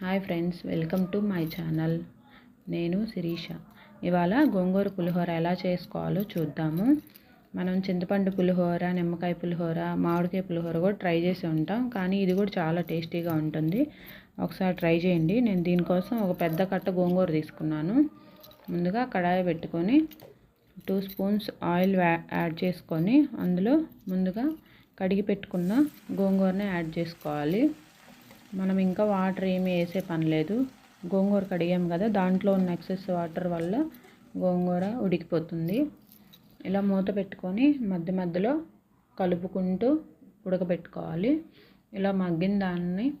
Hi friends welcome to my channel. నేను శిరీష. ఇవాళ గోంగూర పులిహోర ఎలా చేసుకోవాలో చూద్దాము. మనం చింతపండు పులిహోర నిమ్మకాయ పులిహోర మామిడికాయ పులిహోర కూడా ట్రై చేసి ఉంటాం. కానీ ఇది కూడా చాలా టేస్టీగా ఉంటుంది. ఒకసారి ట్రై చేయండి. నేను దీనికోసం ఒక పెద్ద కట్ట గోంగూర తీసుకున్నాను. ముందుగా కడాయి పెట్టుకొని టూ స్పూన్స్ ఆయిల్ యాడ్ చేసుకొని అందులో ముందుగా కడిగి పెట్టుకున్న గోంగూరని యాడ్ చేసుకోవాలి. మనం ఇంకా వాటర్ ఏమి వేసే పని లేదు. గోంగూర కడిగాం కదా దాంట్లో ఉన్న ఎక్సెస్ వాటర్ వల్ల గోంగూర ఉడికిపోతుంది. ఇలా మూత పెట్టుకొని మధ్య మధ్యలో కలుపుకుంటూ ఉడకబెట్టుకోవాలి. ఇలా మగ్గిన దాన్ని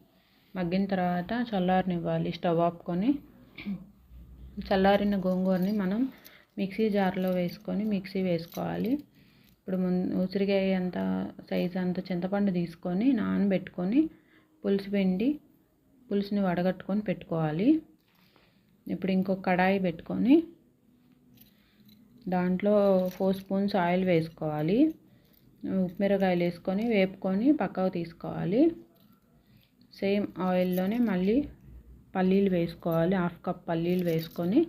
మగ్గిన తర్వాత చల్లారనివ్వాలి స్టవ్ ఆపుకొని. చల్లారిన గోంగూరని మనం మిక్సీ జార్లో వేసుకొని మిక్సీ వేసుకోవాలి. ఇప్పుడు ముందు ఉసిరికాయ అంత సైజు అంత చింతపండు తీసుకొని నానబెట్టుకొని పులుసు పిండి పులుసుని వడగట్టుకొని పెట్టుకోవాలి. ఇప్పుడు ఇంకొక కడాయి పెట్టుకొని దాంట్లో ఫోర్ స్పూన్స్ ఆయిల్ వేసుకోవాలి. ఉప్మిరకాయలు వేసుకొని వేపుకొని పక్కకు తీసుకోవాలి. సేమ్ ఆయిల్లోనే మళ్ళీ పల్లీలు వేసుకోవాలి. హాఫ్ కప్ పల్లీలు వేసుకొని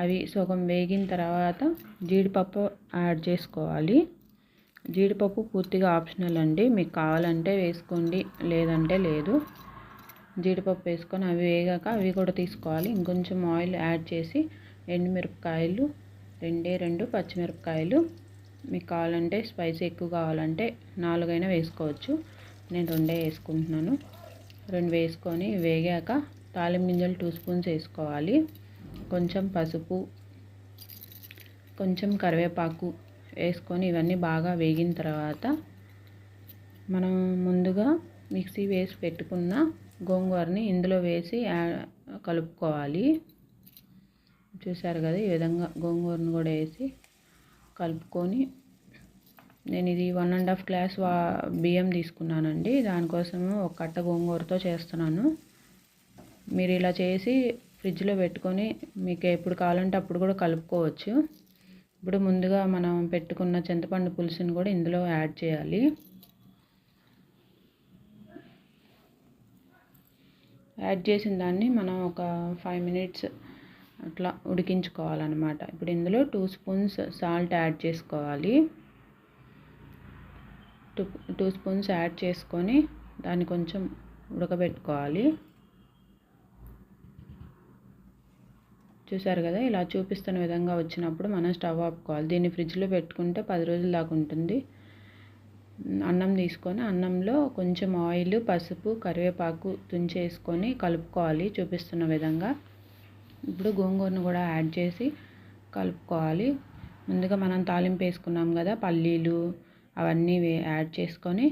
అవి సగం వేగిన తర్వాత జీడిపప్పు యాడ్ చేసుకోవాలి. జీడిపప్పు పూర్తిగా ఆప్షనల్ అండి. మీకు కావాలంటే వేసుకోండి లేదంటే లేదు. జీడిపప్పు వేసుకొని అవి వేగాక అవి కూడా తీసుకోవాలి. ఇంకొంచెం ఆయిల్ యాడ్ చేసి ఎండుమిరపకాయలు రెండే రెండు పచ్చిమిరపకాయలు. మీకు కావాలంటే స్పైసీ ఎక్కువ కావాలంటే నాలుగైనా వేసుకోవచ్చు. నేను రెండే వేసుకుంటున్నాను. రెండు వేసుకొని వేగాక తాలింపు గింజలు టూ స్పూన్స్ వేసుకోవాలి. కొంచెం పసుపు కొంచెం కరివేపాకు వేసుకొని ఇవన్నీ బాగా వేగిన తర్వాత మనం ముందుగా మిక్సీ వేసి పెట్టుకున్న గోంగూరని ఇందులో వేసి కలుపుకోవాలి. చూసారు కదా ఈ విధంగా గోంగూరను కూడా వేసి కలుపుకొని నేను ఇది వన్ అండ్ హాఫ్ గ్లాస్ వా బియ్యం తీసుకున్నానండి. దానికోసము ఒక కట్ట గోంగూరతో చేస్తున్నాను. మీరు ఇలా చేసి ఫ్రిడ్జ్లో పెట్టుకొని మీకు ఎప్పుడు కావాలంటే అప్పుడు కూడా కలుపుకోవచ్చు. ఇప్పుడు ముందుగా మనం పెట్టుకున్న చింతపండు పులుసుని కూడా ఇందులో యాడ్ చేయాలి. యాడ్ చేసిన దాన్ని మనం ఒక ఫైవ్ మినిట్స్ అట్లా ఉడికించుకోవాలన్నమాట. ఇప్పుడు ఇందులో టూ స్పూన్స్ సాల్ట్ యాడ్ చేసుకోవాలి. టూ టూ స్పూన్స్ యాడ్ చేసుకొని దాన్ని కొంచెం ఉడకబెట్టుకోవాలి. చూసారు కదా ఇలా చూపిస్తున్న విధంగా వచ్చినప్పుడు మనం స్టవ్ ఆపుకోవాలి దీన్ని ఫ్రిడ్జ్లో పెట్టుకుంటే పది రోజుల దాకా ఉంటుంది. అన్నం తీసుకొని అన్నంలో కొంచెం ఆయిల్ పసుపు కరివేపాకు తుంచేసుకొని కలుపుకోవాలి చూపిస్తున్న విధంగా. ఇప్పుడు గోంగూరను కూడా యాడ్ చేసి కలుపుకోవాలి. ముందుగా మనం తాలింపు వేసుకున్నాం కదా పల్లీలు అవన్నీ యాడ్ చేసుకొని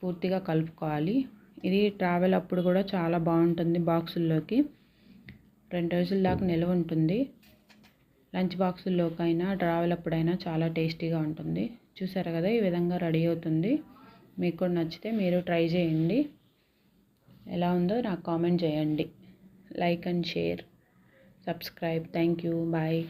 పూర్తిగా కలుపుకోవాలి. ఇది ట్రావెల్ అప్పుడు కూడా చాలా బాగుంటుంది బాక్సుల్లోకి రెండు రోజుల దాకా నిల్వ ఉంటుంది. లంచ్ బాక్సుల్లోకైనా ట్రావెల్ అప్పుడైనా చాలా టేస్టీగా ఉంటుంది. చూసారు కదా ఈ విధంగా రెడీ అవుతుంది. మీకు కూడా నచ్చితే మీరు ట్రై చేయండి. ఎలా ఉందో నాకు కామెంట్ చేయండి. Like and share. Subscribe. Thank you. Bye.